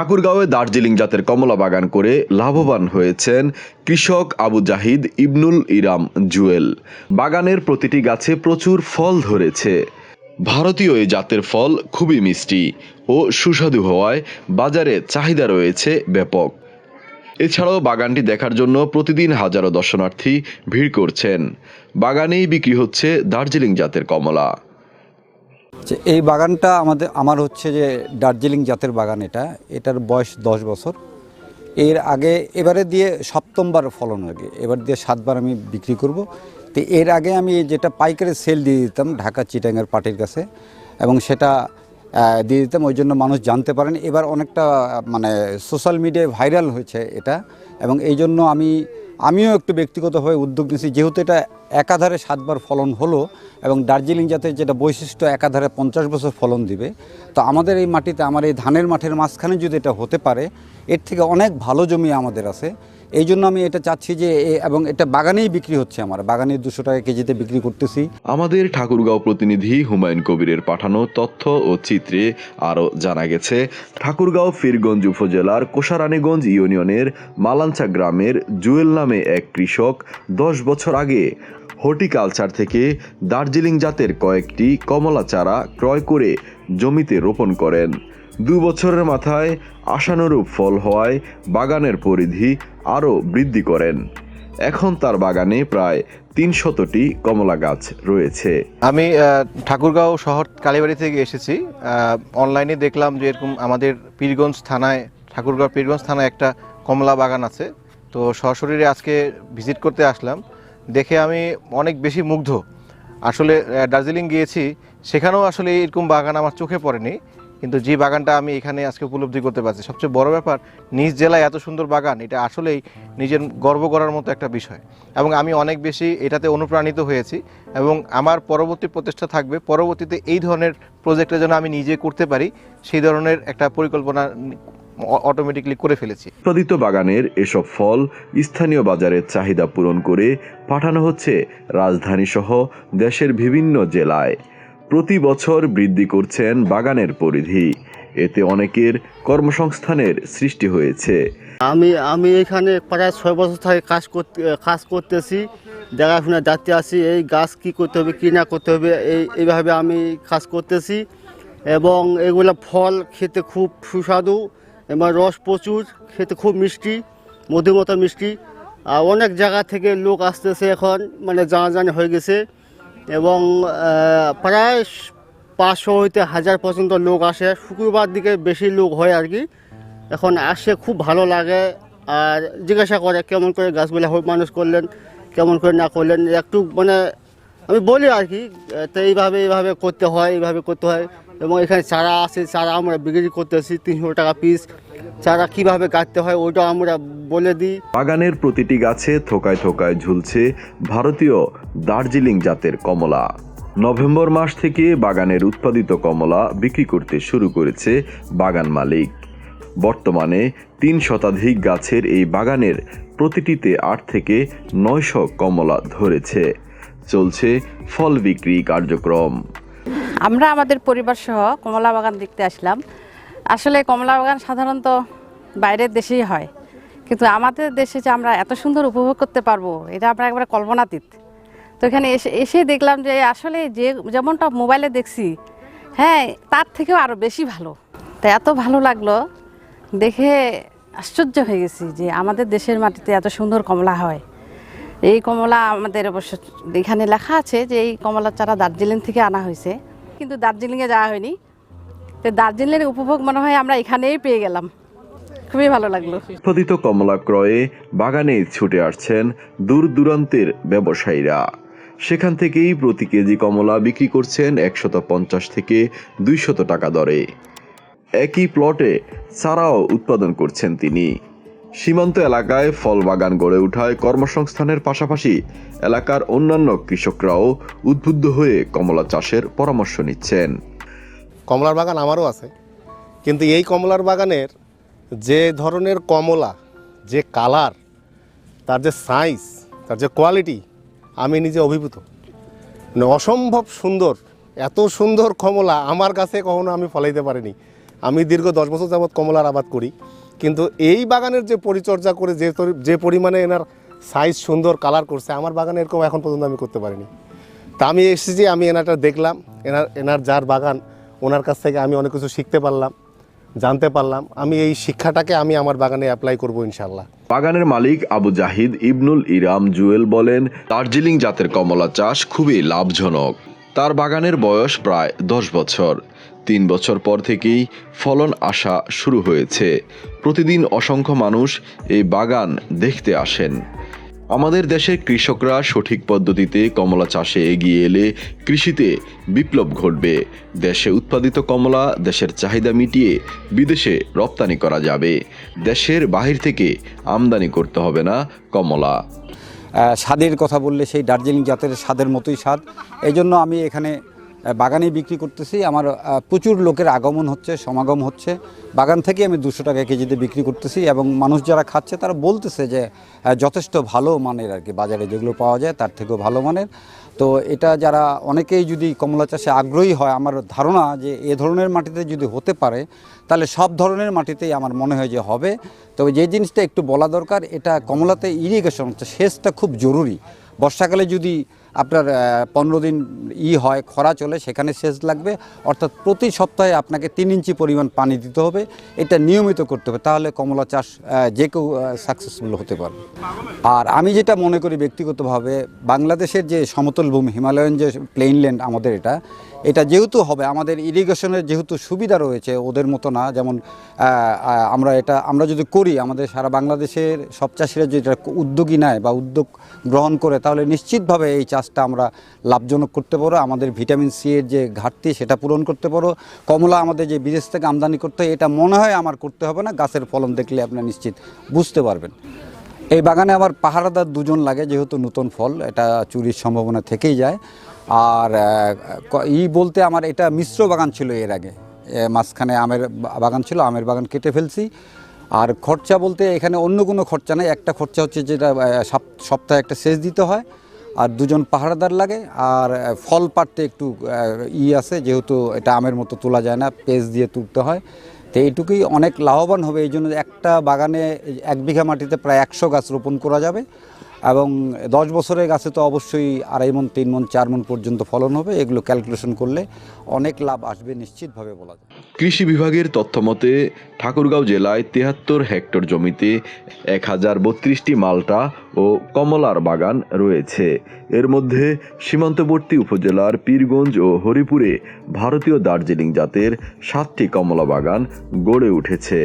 ঠাকুরগাঁওয়ে দার্জিলিং জাতের কমলা বাগান করে লাভবান হয়েছেন কৃষক আবু জাহিদ ইবনুল ইরাম জুয়েল। বাগানের প্রতিটি গাছে প্রচুর ফল ধরেছে। ভারতীয় এই জাতের ফল খুবই মিষ্টি ও সুস্বাদু হওয়ায় বাজারে চাহিদা রয়েছে ব্যাপক। এছাড়াও বাগানটি দেখার জন্য প্রতিদিন হাজারো দর্শনার্থী ভিড় করছেন। বাগানেই বিক্রি হচ্ছে দার্জিলিং জাতের কমলা। যে এই বাগানটা আমাদের, আমার হচ্ছে যে দার্জিলিং জাতের বাগান এটা, এটার বয়স দশ বছর। এর আগে, এবারে দিয়ে সপ্তমবার ফলন কি এবার দিয়ে সাতবার আমি বিক্রি করব। তো এর আগে আমি যেটা পাইকারি সেল দিয়ে দিতাম ঢাকা চিটাঙ্গের পার্টির কাছে, এবং সেটা দিয়ে দিতাম, ওই জন্য মানুষ জানতে পারেন। এবার অনেকটা মানে সোশ্যাল মিডিয়ায় ভাইরাল হয়েছে এটা, এবং এই জন্য আমি আমিও একটু ব্যক্তিগতভাবে উদ্যোগ নিয়েছি। যেহেতু এটা একাধারে সাতবার ফলন হলো এবং দার্জিলিং জাতের যেটা বৈশিষ্ট্য, একাধারে পঞ্চাশ বছর ফলন দিবে। তো আমাদের এই মাটিতে, আমার এই ধানের মাঠের মাঝখানে যদি এটা হতে পারে, এর থেকে অনেক ভালো জমি আমাদের আছে। এই জন্য আমি এটা চাচ্ছি যে এবং এটা বাগানেই বিক্রি হচ্ছে আমার। বাগানে দুশো টাকা কেজিতে বিক্রি করতেছি। আমাদের ঠাকুরগাঁও প্রতিনিধি হুমায়ুন কবিরের পাঠানো তথ্য ও চিত্রে আরও জানা গেছে, ঠাকুরগাঁও ফিরগঞ্জ উপজেলার কোষারানীগঞ্জ ইউনিয়নের মালাঞ্চা গ্রামের জুয়েল নামে এক কৃষক দশ বছর আগে হর্টিকালচার থেকে দার্জিলিং জাতের কয়েকটি কমলা চারা ক্রয় করে জমিতে রোপণ করেন। দু বছরের মাথায় আশানুরূপ ফল হওয়ায় বাগানের পরিধি আরও বৃদ্ধি করেন। এখন তার বাগানে প্রায় তিন শতটি কমলা গাছ রয়েছে। আমি ঠাকুরগাঁও শহর কালীবাড়ি থেকে এসেছি। অনলাইনে দেখলাম যে এরকম আমাদের পীরগঞ্জ থানায়, ঠাকুরগাঁও পীরগঞ্জ থানায় একটা কমলা বাগান আছে। তো সশরীরে আজকে ভিজিট করতে আসলাম। দেখে আমি অনেক বেশি মুগ্ধ। আসলে দার্জিলিং গিয়েছি, সেখানেও আসলে এরকম বাগান আমার চোখে পড়েনি। কিন্তু যে বাগানটা আমি এখানে আজকে উপলব্ধি করতে পারছি, সবচেয়ে বড় ব্যাপার নিজ জেলায় এত সুন্দর বাগান, এটা আসলেই নিজের গর্ব করার মতো একটা বিষয়। এবং আমি অনেক বেশি এটাতে অনুপ্রাণিত হয়েছি এবং আমার পরবর্তী প্রচেষ্টা থাকবে, পরবর্তীতে এই ধরনের প্রজেক্টে যেন আমি নিজে করতে পারি, সেই ধরনের একটা পরিকল্পনা অটোমেটিকলি করে ফেলেছি। উৎপাদিত বাগানের এসব ফল স্থানীয় বাজারের চাহিদা পূরণ করে পাঠানো হচ্ছে রাজধানী সহ দেশের বিভিন্ন জেলায়। প্রতি বছর বৃদ্ধি করছেন বাগানের পরিধি। এতে অনেকের কর্মসংস্থানের সৃষ্টি হয়েছে। আমি আমি এখানে প্রায় ছয় বছর থেকে কাজ করতে, কাজ করতেছি, দেখাশোনা যাতে আসি এই গাছ কি করতে হবে, কী না করতে হবে, এই, এইভাবে আমি কাজ করতেছি এবং এগুলো ফল খেতে খুব সুস্বাদু, এবং রস প্রচুর, খেতে খুব মিষ্টি মধুর মতো মিষ্টি। আর অনেক জায়গা থেকে লোক আসতেছে এখন মানে জানাজানি হয়ে গেছে। এবং প্রায় পাঁচশো হইতে হাজার পর্যন্ত লোক আসে। শুক্রবার দিকে বেশি লোক হয় আর কি। এখন আসে খুব ভালো লাগে আর জিজ্ঞাসা করে কেমন করে গাছগুলো মানুষ করলেন, কেমন করে না করলেন, একটু মানে আমি বলি আর কি তো এইভাবে এইভাবে করতে হয়, এইভাবে করতে হয়। এবং এখানে চারা আছে, চারা আমরা বিক্রি করতেছি, তিনশো টাকা পিস চারা কীভাবে কাটতে হয় ওইটা আমরা বলে দিই। বাগানের প্রতিটি গাছে থোকায় থোকায় ঝুলছে ভারতীয় দার্জিলিং জাতের কমলা। নভেম্বর মাস থেকে বাগানের উৎপাদিত কমলা বিক্রি করতে শুরু করেছে বাগান মালিক। বর্তমানে তিন শতাধিক গাছের এই বাগানের প্রতিটিতে আট থেকে নয়শ কমলা ধরেছে। চলছে ফল বিক্রি কার্যক্রম। আমরা আমাদের পরিবার সহ কমলা বাগান দেখতে আসলাম। আসলে কমলা বাগান সাধারণত বাইরের দেশেই হয়। কিন্তু আমাদের দেশে যে আমরা এত সুন্দর উপভোগ করতে পারব, এটা আমরা একবারে কল্পনাতীত। তো এখানে এসে এসে দেখলাম যে আসলে যে যেমনটা মোবাইলে দেখছি হ্যাঁ তার থেকেও আরও বেশি ভালো। তো এত ভালো লাগল, দেখে আশ্চর্য হয়ে গেছি যে আমাদের দেশের মাটিতে এত সুন্দর কমলা হয়। এই কমলা আমাদের অবশ্য এখানে লেখা আছে যে এই কমলা চারা দার্জিলিং থেকে আনা হয়েছে। কিন্তু দার্জিলিংয়ে যাওয়া হয়নি। তো দার্জিলিংয়ের উপভোগ মনে হয় আমরা এখানেই পেয়ে গেলাম। খুবই ভালো লাগল। উৎপাদিত কমলা ক্রয়ে বাগানে ছুটে আসছেন দূর দূরান্তের ব্যবসায়ীরা। সেখান থেকেই প্রতি কেজি কমলা বিক্রি করছেন একশত পঞ্চাশ থেকে দুইশত টাকা দরে। একই প্লটে চারাও উৎপাদন করছেন তিনি। সীমান্ত এলাকায় ফল বাগান গড়ে ওঠায় কর্মসংস্থানের পাশাপাশি এলাকার অন্যান্য কৃষকরাও উদ্বুদ্ধ হয়ে কমলা চাষের পরামর্শ নিচ্ছেন। কমলার বাগান আমারও আছে। কিন্তু এই কমলার বাগানের যে ধরনের কমলা, যে কালার, তার যে সাইজ তার যে কোয়ালিটি আমি নিজে অভিভূত। মানে অসম্ভব সুন্দর, এত সুন্দর কমলা আমার কাছে কখনো আমি ফলাইতে পারিনি। আমি দীর্ঘ দশ বছর যাবৎ কমলার আবাদ করি, কিন্তু এই বাগানের যে পরিচর্যা করে যে যে পরিমাণে এনার সাইজ সুন্দর কালার করছে, আমার বাগানে এরকম এখন পর্যন্ত আমি করতে পারিনি। তা আমি এসেছি, আমি এনারটা দেখলাম, এনার এনার যার বাগান, ওনার কাছ থেকে আমি অনেক কিছু শিখতে পারলাম। জানতে পারলাম, আমি এই শিক্ষাটাকে আমি আমার বাগানে অ্যাপ্লাই করব ইনশাল্লাহ বাগানের মালিক আবু জাহিদ ইবনুল ইরাম জুয়েল বলেন, দার্জিলিং জাতের কমলা চাষ খুবই লাভজনক। তার বাগানের বয়স প্রায় দশ বছর। তিন বছর পর থেকেই ফলন আসা শুরু হয়েছে। প্রতিদিন অসংখ্য মানুষ এই বাগান দেখতে আসেন। আমাদের দেশের কৃষকরা সঠিক পদ্ধতিতে কমলা চাষে এগিয়ে এলে কৃষিতে বিপ্লব ঘটবে। দেশে উৎপাদিত কমলা দেশের চাহিদা মিটিয়ে বিদেশে রপ্তানি করা যাবে। দেশের বাহির থেকে আমদানি করতে হবে না কমলা। স্বাদের কথা বললে সেই দার্জিলিং জাতের স্বাদের মতোই স্বাদ। এই জন্য আমি এখানে বাগানে বিক্রি করতেছি। আমার প্রচুর লোকের আগমন হচ্ছে, সমাগম হচ্ছে। বাগান থেকে আমি দুশো টাকা কেজিতে বিক্রি করতেছি এবং মানুষ যারা খাচ্ছে তারা বলতেছে যে যথেষ্ট ভালো মানের আর কি বাজারে যেগুলো পাওয়া যায় তার থেকেও ভালো মানের। তো এটা যারা অনেকেই যদি কমলা চাষে আগ্রহী হয়, আমার ধারণা যে এ ধরনের মাটিতে যদি হতে পারে, তাহলে সব ধরনের মাটিতেই আমার মনে হয় যে হবে। তবে যে জিনিসটা একটু বলা দরকার, এটা কমলাতে ইরিগেশন হচ্ছে, সেচটা খুব জরুরি। বর্ষাকালে যদি আপনার পনেরো দিন ই হয়, খরা চলে, সেখানে সেচ লাগবে। অর্থাৎ প্রতি সপ্তাহে আপনাকে তিন ইঞ্চি পরিমাণ পানি দিতে হবে। এটা নিয়মিত করতে হবে, তাহলে কমলা চাষ যে কেউ সাকসেসফুল হতে পারে আর আমি যেটা মনে করি ব্যক্তিগতভাবে, বাংলাদেশের যে সমতল ভূমি, হিমালয়ান যে প্লেইনল্যান্ড আমাদের এটা এটা যেহেতু হবে, আমাদের ইরিগেশনের যেহেতু সুবিধা রয়েছে ওদের মতো না, যেমন আমরা এটা, আমরা যদি করি, আমাদের সারা বাংলাদেশের সব চাষিরা যদি এটা উদ্যোগী নেয় বা উদ্যোগ গ্রহণ করে, তাহলে নিশ্চিতভাবে এই চাষটা আমরা লাভজনক করতে পারো আমাদের ভিটামিন সি এর যে ঘাটতি, সেটা পূরণ করতে পারো কমলা আমাদের যে বিদেশ থেকে আমদানি করতে হয়, এটা মনে হয় আমার করতে হবে না, গাছের ফলন দেখলে আপনি নিশ্চিত বুঝতে পারবেন। এই বাগানে আমার পাহারাদার দুজন লাগে, যেহেতু নতুন ফল, এটা চুরির সম্ভাবনা থেকেই যায়। আর ই বলতে আমার এটা মিশ্র বাগান ছিল এর আগে। মাঝখানে আমের বাগান ছিল, আমের বাগান কেটে ফেলছি। আর খরচা বলতে এখানে অন্য কোনো খরচা নেই, একটা খরচা হচ্ছে যেটা সপ্তাহে একটা সেচ দিতে হয়। আর দুজন পাহারাদার লাগে, আর ফল পাড়তে একটু ই আছে, যেহেতু এটা আমের মতো তোলা যায় না পেজ দিয়ে তুলতে হয়। তো এইটুকুই অনেক লাভবান হবে এই জন্য একটা বাগানে এক বিঘা মাটিতে প্রায় একশো গাছ রোপণ করা যাবে। এবং দশ বছরের গাছে তো অবশ্যই আড়াই মন, তিন মন, চার মন পর্যন্ত ফলন হবে। এগুলো ক্যালকুলেশন করলে অনেক লাভ আসবে নিশ্চিতভাবে বলা যায়। কৃষি বিভাগের তথ্যমতে, ঠাকুরগাঁও জেলায় তেহাত্তর হেক্টর জমিতে এক হাজার বত্রিশটি মালটা ও কমলার বাগান রয়েছে। এর মধ্যে সীমান্তবর্তী উপজেলার পীরগঞ্জ ও হরিপুরে ভারতীয় দার্জিলিং জাতের সাতটি কমলা বাগান গড়ে উঠেছে।